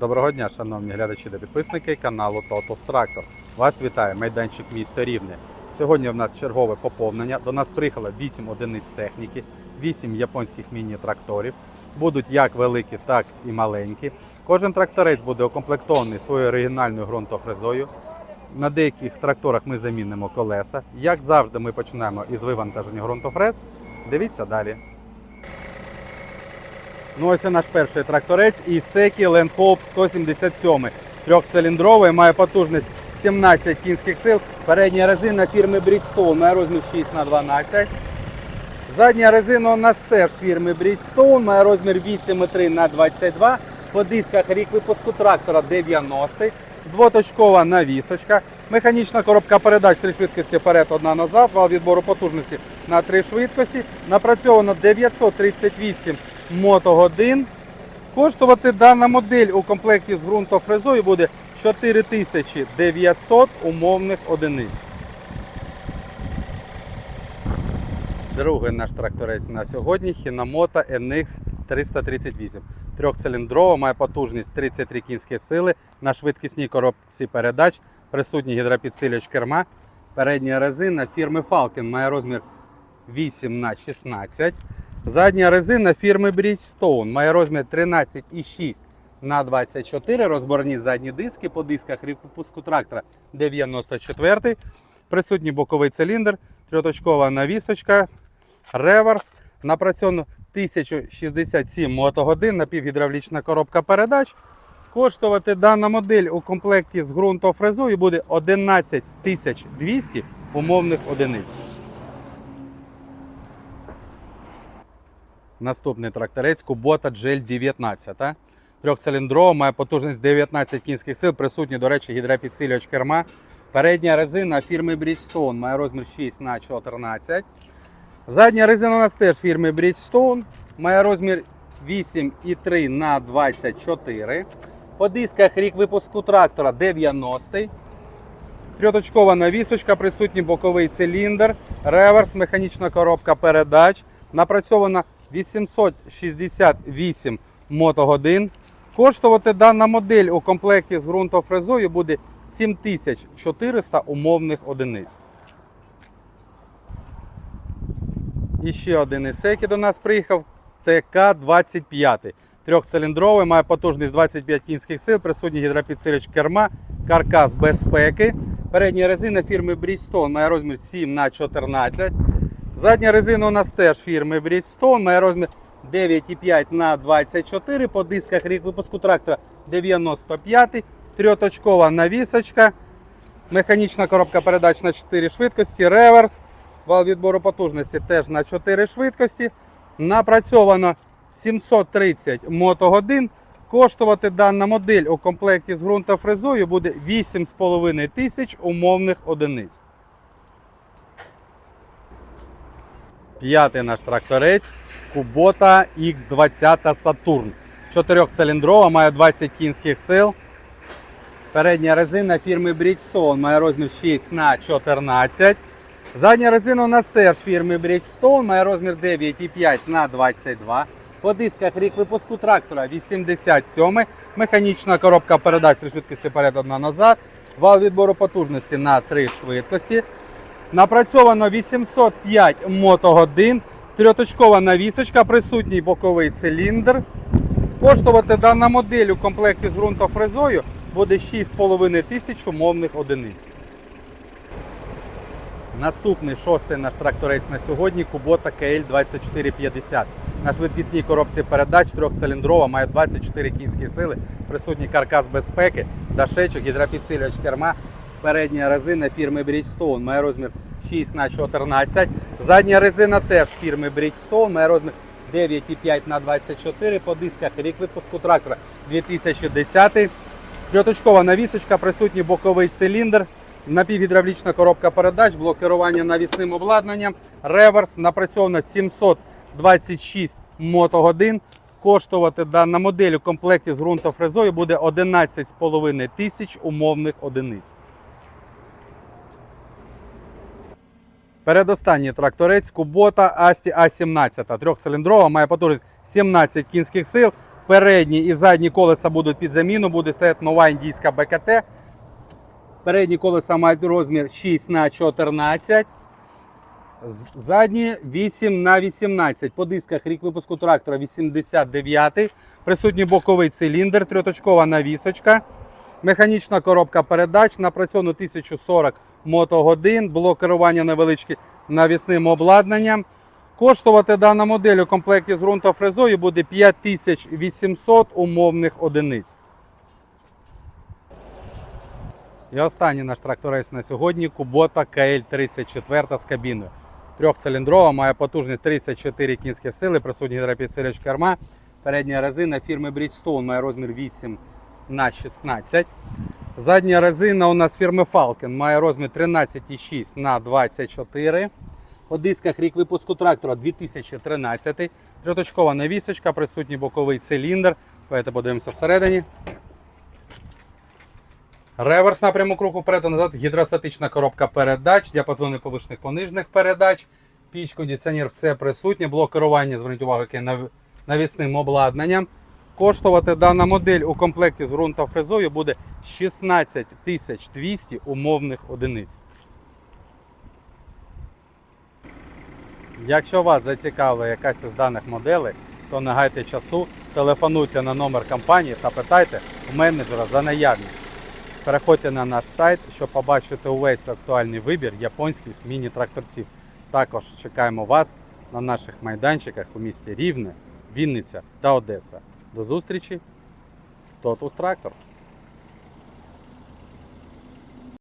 Доброго дня, шановні глядачі та підписники каналу Тотус Трактор. Вас вітає майданчик місто Рівне. Сьогодні в нас чергове поповнення. До нас приїхало 8 одиниць техніки, 8 японських міні-тракторів. Будуть як великі, так і маленькі. Кожен тракторець буде укомплектований своєю оригінальною ґрунтофрезою. На деяких тракторах ми замінимо колеса. Як завжди, ми починаємо із вивантаження ґрунтофрез. Дивіться далі. Ну ось і наш перший тракторець Ісекі Land Hope 177. Трьохциліндровий, має потужність 17 кінських сил. Передня резина фірми Bridgestone має розмір 6 х 12 Задня резина у нас теж фірми Bridgestone, має розмір 8,3 на 22 По дисках рік випуску трактора 90 Двоточкова навісочка. Механічна коробка передач 3 швидкості вперед, одна назад, вал відбору потужності на 3 швидкості. Напрацьовано 938 мотогодин. Коштувати дана модель у комплекті з ґрунтофрезою буде 4900 умовних одиниць. Другий наш тракторець на сьогодні Hinamoto NX 338. Трьохциліндрова, має потужність 33 кінські сили. На швидкісній коробці передач присутній гідропідсилювач керма. Передня резина фірми Falcon має розмір 8 на 16 Задня резина фірми Bridgestone має розмір 13,6 на 24 Розборні задні диски по дисках випуску трактора 94 Присутній боковий циліндр, трьоточкова навісочка, реверс. Напрацьовано 1067 мотогодин, напівгідравлічна коробка передач. Коштувати дана модель у комплекті з ґрунтофрезою буде 11 200 умовних одиниць. Наступний тракторець Kubota GL 19. Трьохциліндрова, має потужність 19 кінських сил. Присутній, до речі, гідропідсилювач керма. Передня резина фірми Bridgestone має розмір 6 на 14 Задня резина у нас теж фірми Bridgestone. Має розмір 8,3 на 24 По дисках рік випуску трактора 90 Трьоточкова навісочка, присутній боковий циліндр, реверс, механічна коробка передач. Напрацьована 868 мотогодин. Коштувати дана модель у комплекті з ґрунтофрезою буде 7400 умовних одиниць. І ще один ісекі до нас приїхав ТК-25. Трьохциліндровий, має потужність 25 кінських сил, присутній гідропідсилювач керма, каркас безпеки. Передня резина фірми Bridgestone має розмір 7 на 14 Задня резина у нас теж фірми Bridgestone, має розмір 9,5 на 24 По дисках рік випуску трактора 95 Трьоточкова навісочка. Механічна коробка передач на 4 швидкості, реверс. Вал відбору потужності теж на 4 швидкості. Напрацьовано 730 мотогодин. Коштувати дана модель у комплекті з ґрунтофрезою буде 8,5 тисяч умовних одиниць. П'ятий наш тракторець Kubota X20 Saturn. Чотирьохциліндрова, має 20 кінських сил. Передня резина фірми Bridgestone має розмір 6 на 14 Задня резина у нас теж фірми Bridgestone, має розмір 9,5 на 22 По дисках рік випуску трактора 87 Механічна коробка передач 3 швидкості вперед, одна назад. Вал відбору потужності на 3 швидкості. Напрацьовано 805 мотогодин, трьоточкова навісочка, присутній боковий циліндр. Коштувати дана модель у комплекті з ґрунтофрезою буде 6,5 тисяч умовних одиниць. Наступний шостий наш тракторець на сьогодні Kubota KL2450. На швидкісній коробці передач трьохциліндрова, має 24 кінські сили, присутній каркас безпеки, дашечок, гідропідсилювач керма, передня резина фірми Bridgestone, має розмір 6 на 14 Задня резина теж фірми Bridgestone, має розмір 9,5 на 24 По дисках рік випуску трактора 2010 Трьоточкова навісочка, присутній боковий циліндр, напівгідравлічна коробка передач, блок керування навісним обладнанням, реверс, напрацьовано 726 мотогодин. Коштувати дана модель у комплекті з ґрунтофрезою буде 11,5 тисяч умовних одиниць. Передостанній тракторець Kubota Asti A17. Трьохциліндрова, має потужність 17 кінських сил. Передні і задні колеса будуть під заміну, буде стояти нова індійська БКТ. Передні колеса мають розмір 6 на 14 Задні 8 на 18. По дисках рік випуску трактора 89. Присутній боковий циліндр, трьоточкова навісочка. Механічна коробка передач, напрацьовано 1040 мотогодин, блок керування невеличкий навісним обладнанням. Коштувати дана модель у комплекті з ґрунтофрезою буде 5800 умовних одиниць. І останній наш тракторець на сьогодні Kubota KL34 з кабіною. Трьохциліндрова, має потужність 34 кінські сили, присутній гідропідсилювач керма. Передня резина фірми Bridgestone має розмір 8 на 16. Задня резина у нас фірми Falcon має розмір 13,6 на 24. По дисках рік випуску трактора 2013. Трьоточкова навісочка, присутній боковий циліндр. Давайте подивимося всередині. Реверс напрямок руху вперед та назад, гідростатична коробка передач, діапазони повишних понижних передач, піч, кондиціонер, все присутнє, блок керування, зверніть увагу, яке навісним обладнанням. Коштувати дана модель у комплекті з ґрунтофрезою буде 16 200 умовних одиниць. Якщо вас зацікавила якась із даних моделей, то не гайте часу, телефонуйте на номер компанії та питайте у менеджера за наявність. Переходьте на наш сайт, щоб побачити увесь актуальний вибір японських міні-тракторців. Також чекаємо вас на наших майданчиках у місті Рівне, Вінниця та Одеса. До зустрічі! Тотус Трактор!